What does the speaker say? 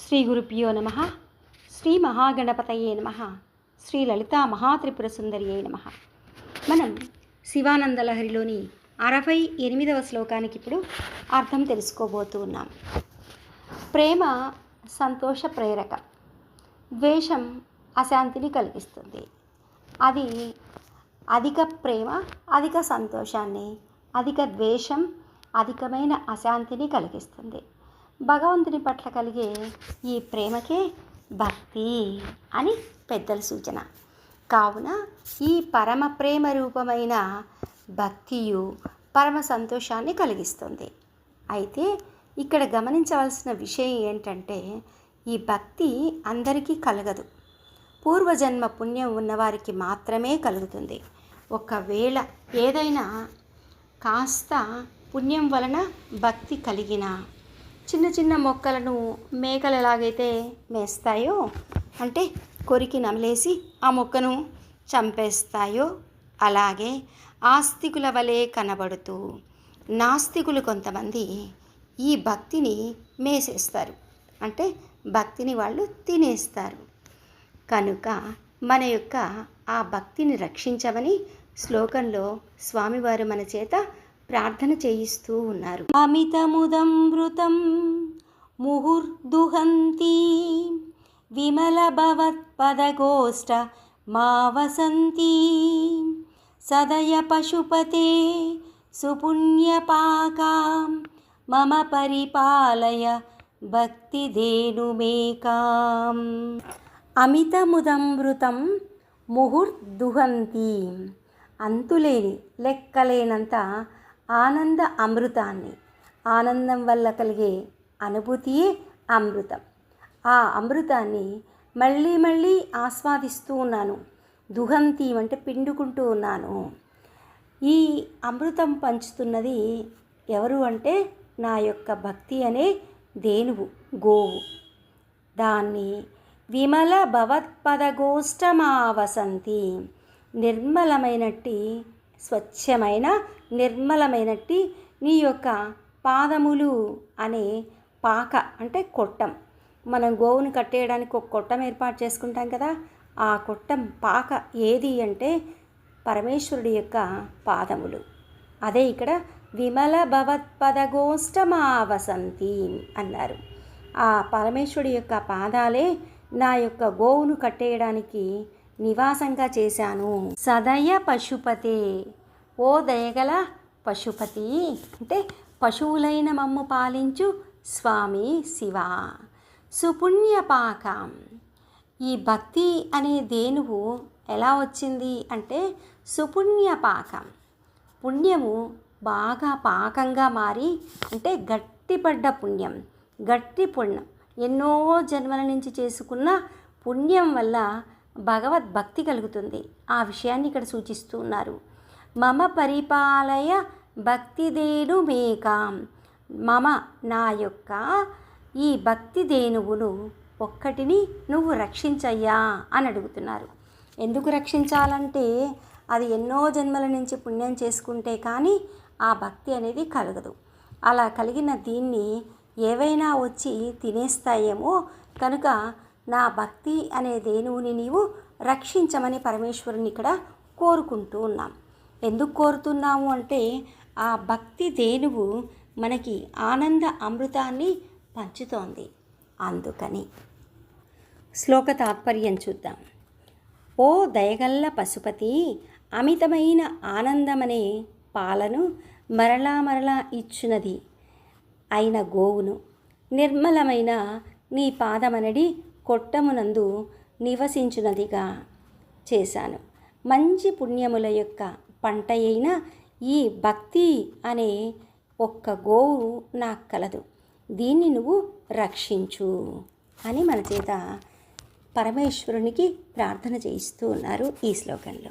శ్రీ గురుపియో నమ. శ్రీ మహాగణపతయే నమ. శ్రీ లలితా మహాత్రిపుర సుందరియే నమ. మనం శివానందలహరిలోని అరవై ఎనిమిదవ శ్లోకానికి ఇప్పుడు అర్థం తెలుసుకోబోతూ ఉన్నాం. ప్రేమ సంతోష ప్రేరక. ద్వేషం అశాంతిని కలిగిస్తుంది. అది అధిక ప్రేమ అధిక సంతోషాన్ని అధిక ద్వేషం అధికమైన అశాంతిని కలిగిస్తుంది. భగవంతుని పట్ల కలిగే ఈ ప్రేమకే భక్తి అని పెద్దల సూచన. కావున ఈ పరమ ప్రేమ రూపమైన భక్తియు పరమ సంతోషాన్ని కలిగిస్తుంది. అయితే ఇక్కడ గమనించవలసిన విషయం ఏంటంటే ఈ భక్తి అందరికీ కలగదు. పూర్వజన్మ పుణ్యం ఉన్నవారికి మాత్రమే కలుగుతుంది. ఒకవేళ ఏదైనా కాస్త పుణ్యం వలన భక్తి కలిగిన చిన్న చిన్న మొక్కలను మేకలు ఎలాగైతే మేస్తాయో అంటే కొరికి నమిలేసి ఆ మొక్కను చంపేస్తాయో అలాగే ఆస్తికుల వలె కనబడుతూ నాస్తికులు కొంతమంది ఈ భక్తిని మేసేస్తారు. అంటే భక్తిని వాళ్ళు తినేస్తారు. కనుక మన యొక్క ఆ భక్తిని రక్షించమని శ్లోకంలో స్వామివారు మన చేత ప్రార్థన చేయిస్తూ ఉన్నారు. అమితముదమృతం ముహుర్దుహంతి విమల భవత్పదగోష్ట మా వసంతి సదయ పశుపతే సుపుణ్యపాకాం మమ పరిపాలయ భక్తిధేనుమేకాం. అమితముదమృతం ముహుర్దుహంతి అంతులేని లెక్కలేనంత ఆనంద అమృతాన్ని. ఆనందం వల్ల కలిగే అనుభూతియే అమృతం. ఆ అమృతాన్ని మళ్ళీ మళ్ళీ ఆస్వాదిస్తూ ఉన్నాను. దుహంతి అంటే పిండుకుంటూ ఉన్నాను. ఈ అమృతం పంచుతున్నది ఎవరు అంటే నా యొక్క భక్తి అనే దేనువు గోవు. దాన్ని విమల భవత్పదగోష్టమా వసంతి నిర్మలమైనట్టి స్వచ్ఛమైన నిర్మలమైనట్టి నీ యొక్క పాదములు అనే పాక అంటే కొట్టం. మనం గోవును కట్టేయడానికి ఒక కొట్టం ఏర్పాటు చేసుకుంటాం కదా ఆ కొట్టం పాక ఏది అంటే పరమేశ్వరుడి యొక్క పాదములు. అదే ఇక్కడ విమల భవత్పదగోష్టమావసంతి అన్నారు. ఆ పరమేశ్వరుడి యొక్క పాదాలే నా యొక్క గోవును కట్టేయడానికి నివాసంగా చేశాను. సదయ పశుపతే. ఓ దయగల పశుపతి. అంటే పశువులైన మమ్ము పాలించు స్వామి శివ. సుపుణ్యపాకం. ఈ భక్తి అనే దేనువు ఎలా వచ్చింది అంటే సుపుణ్యపాకం. పుణ్యము బాగా పాకంగా మారి అంటే గట్టిపడ్డ పుణ్యం. గట్టి పుణ్యం. ఎన్నో జన్మల నుంచి చేసుకున్న పుణ్యం వల్ల భగవద్భక్తి కలుగుతుంది. ఆ విషయాన్ని ఇక్కడ సూచిస్తూ ఉన్నారు. మమ పరిపాలయ భక్తిదేను మేకాం మమ నా యొక్క ఈ భక్తి దేనువును ఒక్కటిని నువ్వు రక్షించయ్యా అని అడుగుతున్నారు. ఎందుకు రక్షించాలంటే అది ఎన్నో జన్మల నుంచి పుణ్యం చేసుకుంటే కానీ ఆ భక్తి అనేది కలగదు. అలా కలిగిన దీన్ని ఏవైనా వచ్చి తినేస్తాయేమో కనుక నా భక్తి అనే దేనువుని నీవు రక్షించమని పరమేశ్వరుని ఇక్కడ కోరుకుంటూ ఉన్నాం. ఎందుకు కోరుతున్నాము అంటే ఆ భక్తి దేనువు మనకి ఆనంద అమృతాన్ని పంచుతోంది. అందుకని శ్లోక తాత్పర్యం చూద్దాం. ఓ దయగల్ల పశుపతి అమితమైన ఆనందమనే పాలను మరలా మరలా ఇచ్చినది. అయిన గోవును నిర్మలమైన నీ పాదమనడి కొట్టమునందు నివసించునదిగా చేశాను. మంచి పుణ్యముల యొక్క పంట అయిన ఈ భక్తి అనే ఒక్క గోవు నాకు కలదు. దీన్ని నువ్వు రక్షించు అని మన చేత పరమేశ్వరునికి ప్రార్థన చేయిస్తూ ఉన్నారు ఈ శ్లోకంలో.